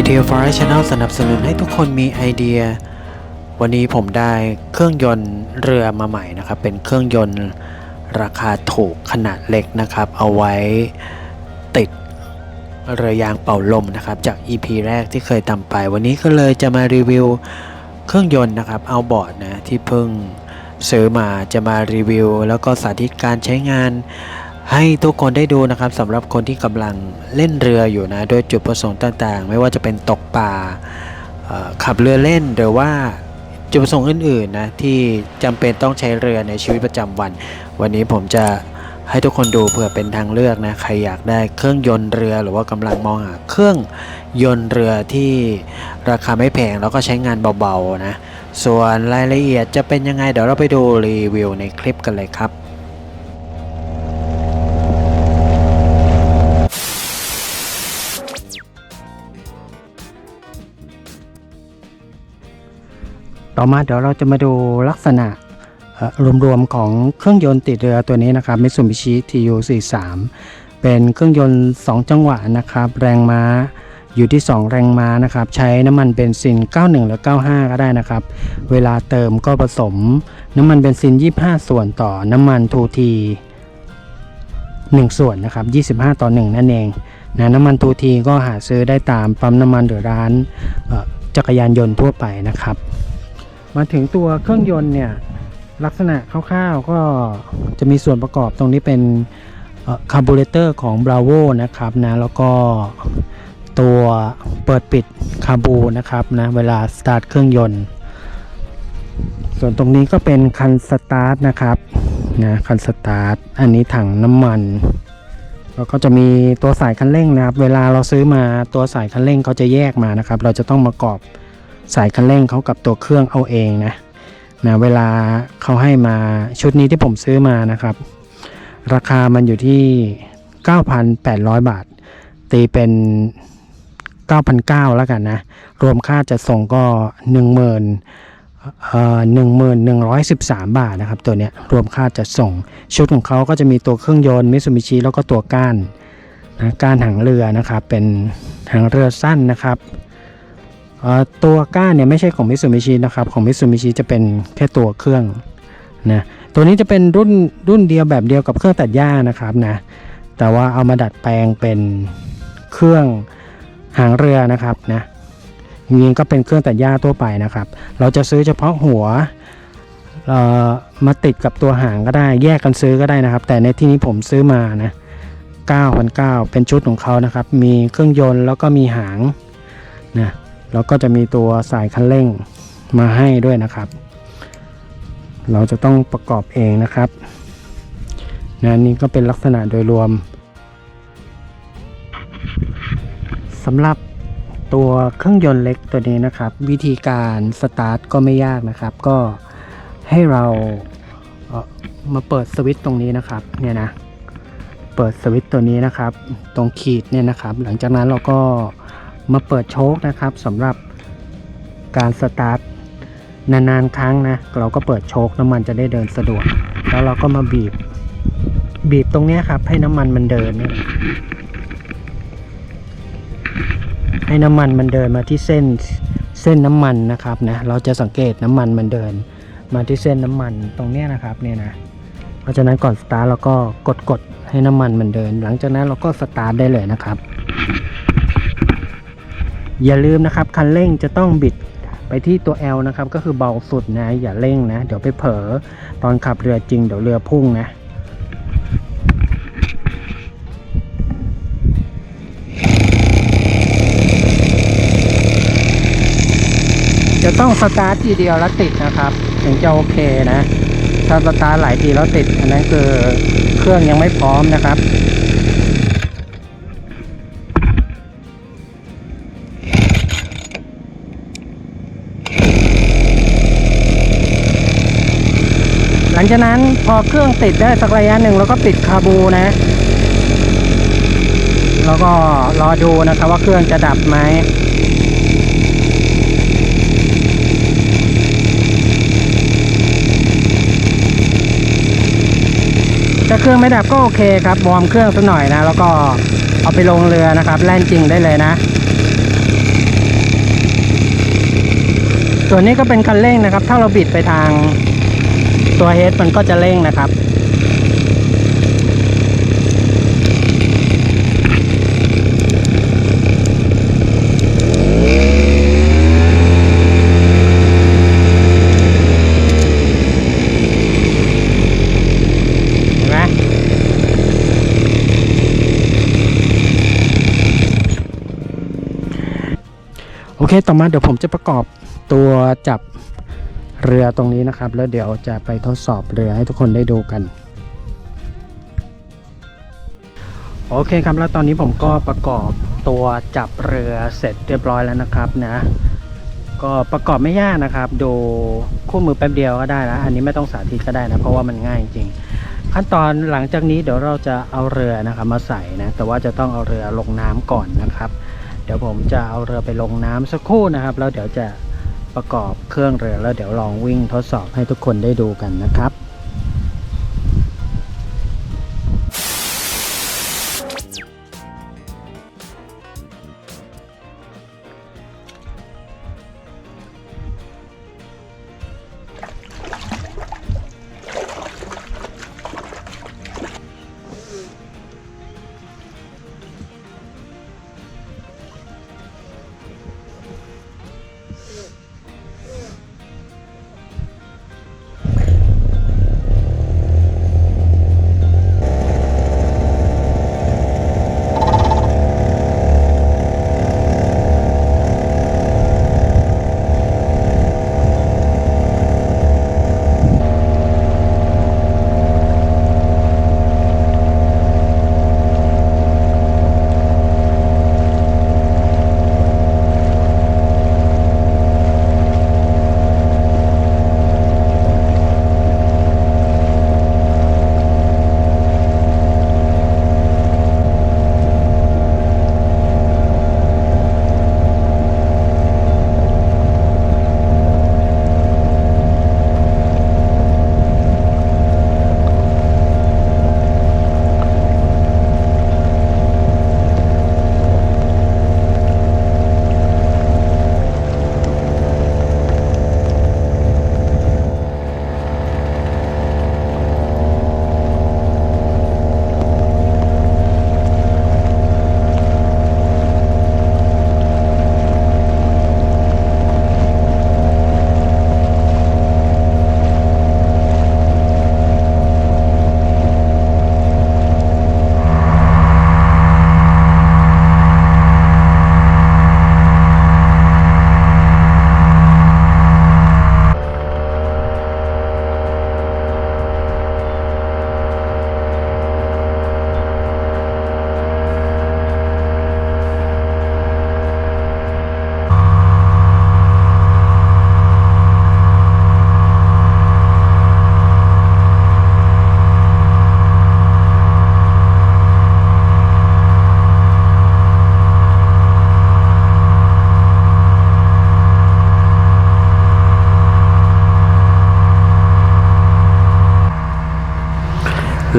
Idea f o r Channel สนับสนุนให้ทุกคนมีไอเดีย วันนี้ผมได้เครื่องยนต์เรือมาใหม่นะครับ เป็นเครื่องยนต์ราคาถูกขนาดเล็กนะครับ เอาไว้ติดเรือยางเป่าลมนะครับ จาก EP แรกที่เคยทำไป วันนี้ก็เลยจะมารีวิวเครื่องยนต์นะครับ เอาบอร์ดนะที่เพิ่งซื้อมาจะมารีวิว แล้วก็สาธิตการใช้งาน ให้ทุกคนได้ดูนะครับสำหรับคนที่กำลังเล่นเรืออยู่นะโดยจุดประสงค์ต่างๆ ไม่ว่าจะเป็นตกปลาขับเรือเล่นหรือว่าจุดประสงค์อื่นๆนะที่จำเป็นต้องใช้เรือในชีวิตประจำวัน วันนี้ผมจะให้ทุกคนดูเผื่อเป็นทางเลือกนะใครอยากได้เครื่องยนต์เรือหรือว่ากำลังมองหาเครื่องยนต์เรือที่ราคาไม่แพงแล้วก็ใช้งานเบาๆนะส่วนรายละเอียดจะเป็นยังไงเดี๋ยวเราไปดูรีวิวในคลิปกันเลยครับ ต่อมาเดี๋ยวเราจะมาดูลักษณะรวมๆของเครื่องยนต์ติดเรือตัวนี้นะครับ Mitsubishi TU43 เป็นเครื่องยนต์ 2 จังหวะนะครับ แรงม้าอยู่ที่ 2 แรงม้านะครับ ใช้น้ำมันเบนซิน 91 หรือ 95 ก็ได้นะครับ เวลาเติมก็ผสมน้ำมันเบนซิน 25 ส่วนต่อน้ำมันทูที1ส่วนนะครับ 25 ต่อ 1 นั่นเองนะน้ำมันทูทีก็หาซื้อได้ตามปั๊มน้ำมันหรือร้านจักรยานยนต์ทั่วไปนะครับ มาถึงตัวเครื่องยนต์เนี่ยลักษณะคร่าวๆก็จะมีส่วนประกอบตรงนี้เป็นคาร์บูเรเตอร์ของ Bravo นะครับนะแล้วก็ตัวเปิดปิดคาบูนะครับนะเวลาสตาร์ทเครื่องยนต์ ส่วนตรงนี้ก็เป็นคันสตาร์ทนะครับนะคันสตาร์ทอันนี้ถังน้ำมันแล้วก็จะมีตัวสายคันเร่งนะครับ เวลาเราซื้อมาตัวสายคันเร่งเขาจะแยกมานะครับ เราจะต้องประกอบ สายคันเร่งเขากับตัวเครื่องเอาเองนะนะเวลาเขาให้มาชุดนี้ที่ผมซื้อมานะครับ ราคามันอยู่ที่ 9,800 บาท ตีเป็น 9,900แล้วกันนะ รวมค่าจัดส่งก็ 10,000เอ่อ1113บาทนะครับ ตัวเนี้ยรวมค่าจัดส่ง ชุดของเขาก็จะมีตัวเครื่องยนต์มิ t ซูบิชิแล้วก็ตัวก้านนะก้านหางเรือนะครับ เป็นหางเรือสั้นนะครับ ตัวก้านเนี่ยไม่ใช่ของมิ t ซูบิชินะครับ ของมิ t ซูบิชิจะเป็นแค่ตัวเครื่องนะตัวนี้จะเป็นรุ่นรุ่นเดียวแบบเดียวกับเครื่องตัดหญ้านะครับนะแต่ว่าเอามาดัดแปลงเป็นเครื่องหางเรือนะครับนะจริงๆก็เป็นเครื่องตัดหญ้าทั่วไปนะครับ เราจะซื้อเฉพาะหัวเอ่อมาติดกับตัวหางก็ได้แยกกันซื้อก็ได้นะครับ แต่ในที่นี้ผมซื้อมานะ9,900เป็นชุดของเขานะครับ มีเครื่องยนต์แล้วก็มีหางนะ แล้วก็จะมีตัวสายคันเร่งมาให้ด้วยนะครับ เราจะต้องประกอบเองนะครับนะนี่ก็เป็นลักษณะโดยรวมสำหรับตัวเครื่องยนต์เล็กตัวนี้นะครับ วิธีการสตาร์ทก็ไม่ยากนะครับ ก็ให้เราเออมาเปิดสวิตช์ตรงนี้นะครับเนี่ยนะเปิดสวิตช์ตัวนี้นะครับ ตรงขีดเนี่ยนะครับ หลังจากนั้นเราก็ มาเปิดโชคนะครับสำหรับการสตาร์ทนานๆครั้งนะเราก็เปิดโชคน้ำมันจะได้เดินสะดวก แล้วเราก็มาบีบ บีบตรงนี้ครับ ให้น้ำมันมันเดินนี่ให้น้ำมันมันเดินมาที่เส้นเส้นน้ำมันนะครับนะเราจะสังเกตน้ำมันมันเดิน มาที่เส้นน้ำมันตรงนี้นะครับเนี่ยนะเพราะฉะนั้นก่อนสตาร์ทเราก็กดกดๆให้น้ำมันมันเดิน หลังจากนั้นเราก็สตาร์ทได้เลยนะครับ อย่าลืมนะครับคันเร่งจะต้องบิดไปที่ตัว L นะครับก็คือเบาสุดนะอย่าเร่งนะ เดี๋ยวไปเผลอตอนขับเรือจริงเดี๋ยวเรือพุ่งนะจะต้องสตาร์ททีเดียวแล้วติดนะครับ ถึงจะโอเคนะ ถ้าสตาร์ทหลายทีแล้วติด อันนั้นคือเครื่องยังไม่พร้อมนะครับ งจากนั้นพอเครื่องติดได้สักระยะหนึ่งเราก็ปิดคาบูนะ แล้วก็รอดูนะครับว่าเครื่องจะดับไหมถ้าเครื่องไม่ดับก็โอเคครับวอร์มเครื่องสักหน่อยนะ แล้วก็เอาไปลงเรือนะครับ แล่นจริงได้เลยนะ ส่วนนี้ก็เป็นคันเร่งนะครับ ถ้าเราบิดไปทาง ตัวเฮดมันก็จะเร่งนะครับนไหมโอเค ต่อมาเดี๋ยวผมจะประกอบตัวจับ เรือตรงนี้นะครับ แล้วเดี๋ยวจะไปทดสอบเรือให้ทุกคนได้ดูกัน โอเคครับแล้วตอนนี้ผมก็ประกอบตัวจับเรือเสร็จเรียบร้อยแล้วนะครับนะ ก็ประกอบไม่ยากนะครับ ดูคู่มือแป๊บเดียวก็ได้นะอันนี้ไม่ต้องสาธิตก็ได้นะ เพราะว่ามันง่ายจริงขั้นตอนหลังจากนี้เดี๋ยวเราจะเอาเรือนะครับมาใส่นะแต่ว่าจะต้องเอาเรือลงน้ำก่อนนะครับ เดี๋ยวผมจะเอาเรือไปลงน้ำสักครู่นะครับ แล้วเดี๋ยวจะ ประกอบเครื่องเรือแล้วเดี๋ยวลองวิ่งทดสอบให้ทุกคนได้ดูกันนะครับ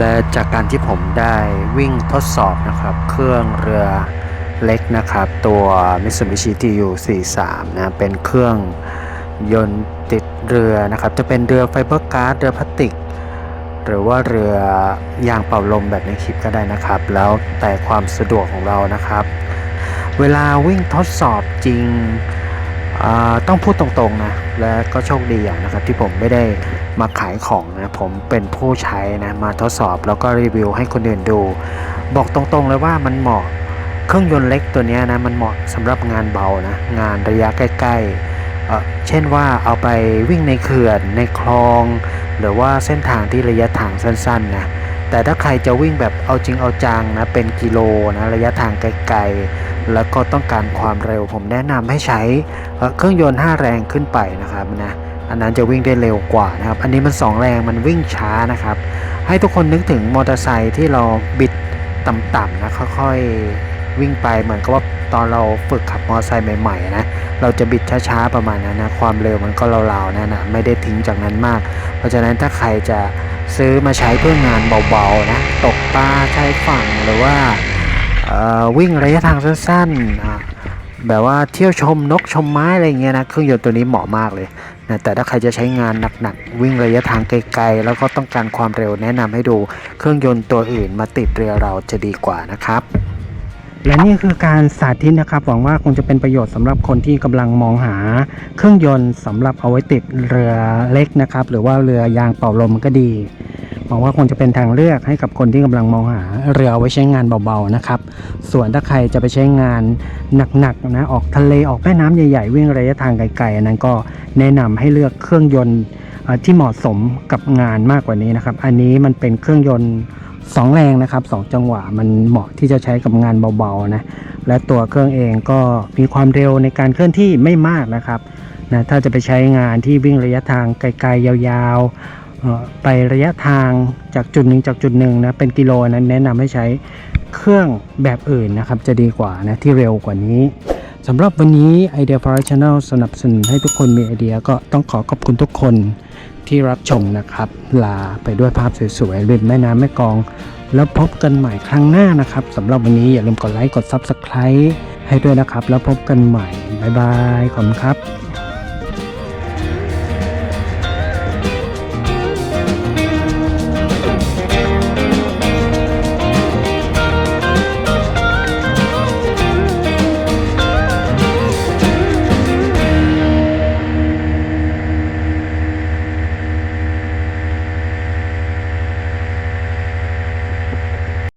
และจากการที่ผมได้วิ่งทดสอบนะครับ เครื่องเรือเล็กนะครับ ตัว Mitsubishi TU 43 นะเป็นเครื่องยนต์ติดเรือนะครับ จะเป็นเรือไฟเบอร์การ์ดเรือพลาสติก หรือว่าเรือยางเป่าลมแบบในคลิปก็ได้นะครับ แล้วแต่ความสะดวกของเรานะครับ เวลาวิ่งทดสอบจริง ต้องพูดตรงๆนะ และก็โชคดีอย่างนะครับที่ผมไม่ได้มาขายของนะ ผมเป็นผู้ใช้นะ มาทดสอบแล้วก็รีวิวให้คนอื่นดู บอกตรงๆเลยว่ามันเหมาะเครื่องยนต์เล็กตัวนี้นะ มันเหมาะสำหรับงานเบานะ งานระยะใกล้ๆเเช่นว่าเอาไปวิ่งในเขื่อนในคลอง หรือว่าเส้นทางที่ระยะทางสั้นๆนะแต่ถ้าใครจะวิ่งแบบเอาจริงเอาจังนะเป็นกิโลนะระยะทางไกลๆ แล้วก็ต้องการความเร็วผมแนะนำให้ใช้เครื่องยนต์ 5 แรงขึ้นไปนะครับนะอันนั้นจะวิ่งได้เร็วกว่านะครับ อันนี้มัน 2 แรงมันวิ่งช้านะครับ ให้ทุกคนนึกถึงมอเตอร์ไซค์ที่เราบิดต่ำๆนะค่อยๆวิ่งไปเหมือนกับว่าตอนเราฝึกขับมอเตอร์ไซค์ใหม่ๆนะเราจะบิดช้าๆประมาณนั้นนะความเร็วมันก็ราวๆนั่นนะไม่ได้ทิ้งจากนั้นมาก เพราะฉะนั้นถ้าใครจะซื้อมาใช้เพื่องานเบาๆนะตกปลาชายฝั่งหรือว่า วิ่งระยะทางสั้นๆ แบบว่าเที่ยวชมนกชมไม้อะไรเงี้ยนะ เครื่องยนต์ตัวนี้เหมาะมากเลยนะแต่ถ้าใครจะใช้งานหนักๆ วิ่งระยะทางไกลๆ แล้วก็ต้องการความเร็วแนะนำให้ดูเครื่องยนต์ตัวอื่นมาติดเรือเราจะดีกว่านะครับและนี่คือการสาธิตนะครับ หวังว่าคงจะเป็นประโยชน์สำหรับคนที่กำลังมองหาเครื่องยนต์สำหรับเอาไว้ติดเรือเล็กนะครับ หรือว่าเรือยางเป่าลมก็ดี หวังว่าคงจะเป็นทางเลือกให้กับคนที่กำลังมองหาเรือไว้ใช้งานเบาๆนะครับ ส่วนถ้าใครจะไปใช้งานหนักๆนะออกทะเลออกแม่น้ำใหญ่ๆ วิ่งระยะทางไกลๆอันนั้นก็แนะนำให้เลือกเครื่องยนต์ที่เหมาะสมกับงานมากกว่านี้นะครับ อันนี้มันเป็นเครื่องยนต์สองแรงนะครับสองจังหวะมันเหมาะที่จะใช้กับงานเบาๆนะและตัวเครื่องเองก็มีความเร็วในการเคลื่อนที่ไม่มากนะครับนะถ้าจะไปใช้งานที่วิ่งระยะทางไกลๆยาว ไประยะทางจากจุดหนึ่งจากจุดหนึ่งนะเป็นกิโลนั้นแนะนำให้ใช้เครื่องแบบอื่นนะครับ จะดีกว่านะที่เร็วกว่านี้สำหรับวันนี้ Idea for e Channel สนับสนุนให้ทุกคนมีไอเดียก็ต้องขอขอบคุณทุกคนที่รับชมนะครับ ลาไปด้วยภาพสวยๆริมแม่น้ำแม่กอง แล้วพบกันใหม่ครั้งหน้านะครับสำหรับวันนี้อย่าลืมกดไลค์กด Subscribe ให้ด้วยนะครับ แล้วพบกันใหม่ บ๊ายบาย ขอบคุณครับ